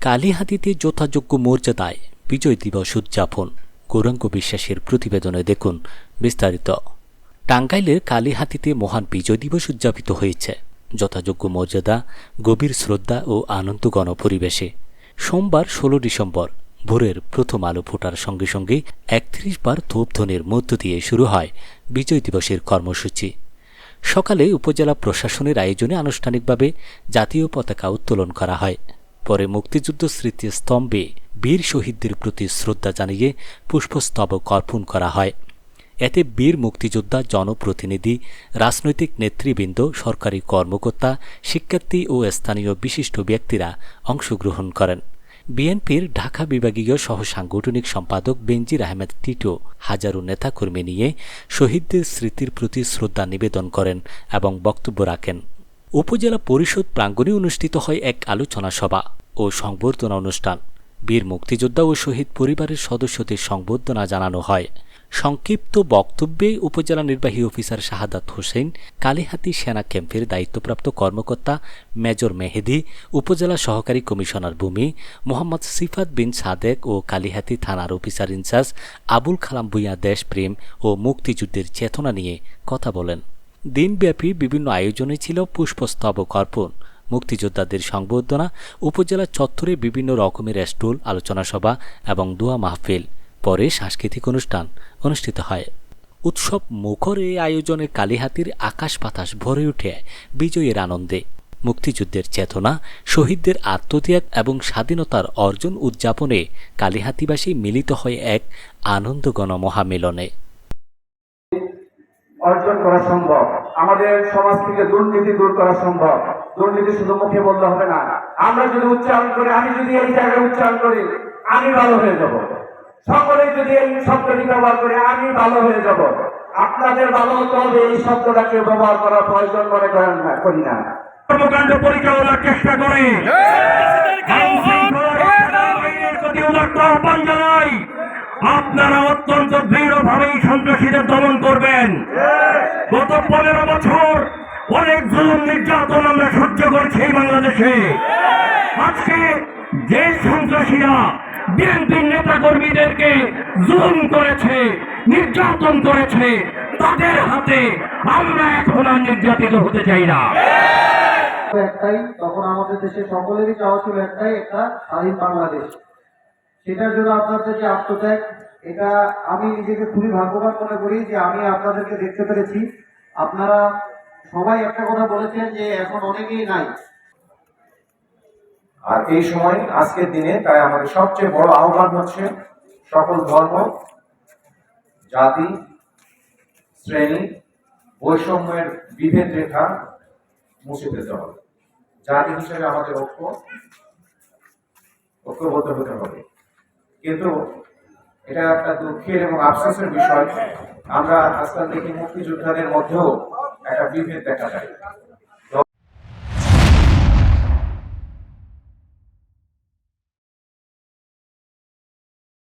কালীহাতিতে যথাযোগ্য মর্যাদায় বিজয় দিবস উদযাপন। গৌরাঙ্গ বিশ্বাসের প্রতিবেদনে দেখুন বিস্তারিত। টাঙ্গাইলের কালীহাতিতে মহান বিজয় দিবস উদযাপিত হয়েছে। যথাযোগ্য মর্যাদা, গভীর শ্রদ্ধা ও আনন্দগণ পরিবেশে। সোমবার ষোলো ডিসেম্বর, ভোরের প্রথম আলো ফোটার সঙ্গে সঙ্গে একত্রিশ বার ধূপধ্বনির মধ্য দিয়ে শুরু হয় বিজয় দিবসের কর্মসূচি। সকালে উপজেলা প্রশাসনের আয়োজনে আনুষ্ঠানিকভাবে জাতীয় পতাকা উত্তোলন করা হয়। পরে মুক্তিযুদ্ধ স্মৃতি স্তম্ভে বীর শহীদদের প্রতি শ্রদ্ধা জানিয়ে পুষ্পস্তবক অর্পণ করা হয়। এতে বীর মুক্তিযোদ্ধা জনপ্রতিনিধি, রাজনৈতিক নেতৃবৃন্দ, সরকারি কর্মকর্তা, শিক্ষার্থী ও স্থানীয় বিশিষ্ট ব্যক্তিরা অংশগ্রহণ করেন। বিএনপির ঢাকা বিভাগীয় সহ সাংগঠনিক সম্পাদক বেনজির আহমেদ টিটো হাজারো নেতাকর্মী নিয়ে শহীদদের স্মৃতির প্রতি শ্রদ্ধা নিবেদন করেন এবং বক্তব্য রাখেন। উপজেলা পরিষদ প্রাঙ্গণে অনুষ্ঠিত হয় এক আলোচনা সভা ও সংবর্ধনা অনুষ্ঠান। বীর মুক্তিযোদ্ধা ও শহীদ পরিবারের সদস্যদের সংবর্ধনা জানানো হয়। সংক্ষিপ্ত বক্তব্যে উপজেলা নির্বাহী অফিসার শাহাদাত হোসেন, কালীহাতি সেনা ক্যাম্পের দায়িত্বপ্রাপ্ত কর্মকর্তা মেজর মেহেদি, উপজেলা সহকারী কমিশনার ভূমি মোহাম্মদ সিফাত বিন সাদেক ও কালীহাতি থানার officer in charge Abul Kalam Bhuiyan দেশপ্রেম ও মুক্তিযুদ্ধের চেতনা নিয়ে কথা বলেন। দিনব্যাপী বিভিন্ন আয়োজনে ছিল পুষ্পস্তবক অর্পণ। মুক্তিযোদ্ধাদের সংবর্ধনা, উপজেলা চত্বরে বিভিন্ন রকমের স্টল, আলোচনা সভা এবং দোয়া মাহফিল। পরে সাংস্কৃতিক অনুষ্ঠান অনুষ্ঠিত হয়। উৎসব মুখর এই আয়োজনে কালীহাতির আকাশ বাতাস ভরে উঠে বিজয়ের আনন্দে। মুক্তিযুদ্ধের চেতনা, শহীদদের আত্মত্যাগ এবং স্বাধীনতার অর্জন উদযাপনে কালীহাতিবাসী মিলিত হয় এক আনন্দগণ মহামিলনে অর্জন করা সম্ভব। আমাদের সমাজ থেকে দুর্নীতি দূর করা সম্ভব। দুর্নীতি শুধু মুখে বললে হবে না। আমরা যদি উচ্চারণ করি, আমি যদি এই জায়গায় উচ্চারণ করি, আমি ভালো হয়ে যাব। সকলে যদি এই শব্দটি ব্যবহার করে, আমি ভালো হয়ে যাব। আপনাদের ভালো হতে হবে, এই শব্দটাকে ব্যবহার করার প্রয়োজন মনে করেন না, করি না। কর্মকাণ্ড পরিচালনার চেষ্টা করে। আহ্বান জানাই। আপনারা অত্যন্ত দৃঢ়ভাবে এই সন্ত্রাসীদের দমন করবেন। গত পনেরো বছর অনেক জুলুম নির্যাতন আমরা সহ্য করছি বাংলাদেশে। আজকে যে সন্ত্রাসীরা বিএনপির নেতা কর্মীদেরকে জুলুম করেছে, নির্যাতন করেছে। তাদের হাতে আমরা এখন আর নির্যাতিত হতে চাই না। একটাই, তখন আমাদের দেশে সকলেরই চাওয়া ছিল একটাই, একটা স্বাধীন বাংলাদেশ। সেটার জন্য আপনাদের যে আত্মত্যাগ এটা আমি নিজেকে খুবই ভাগ্যবান মনে করি যে আমি আপনাদেরকে দেখতে পেরেছি। আপনারা সবাই একটা কথা বলেছেন যে এখন অনেকেই নাই। আর এই সময়, আজকের দিনে তাই আমাদের সবচেয়ে বড় আহ্বান হচ্ছে সকল ধর্ম, জাতি, শ্রেণি, বৈষম্যের বিভেদ রেখা মুছে দিতে হবে। জাতি হিসেবে আমাদের ঐক্য, ঐক্যবদ্ধ হতে হবে। কিন্তু এটা একটা দুঃখের এবং আফসোসের বিষয়। আমরা আজকাল দেখি মুক্তিযোদ্ধাদের মধ্যেও একটা বিভেদ দেখা যায়।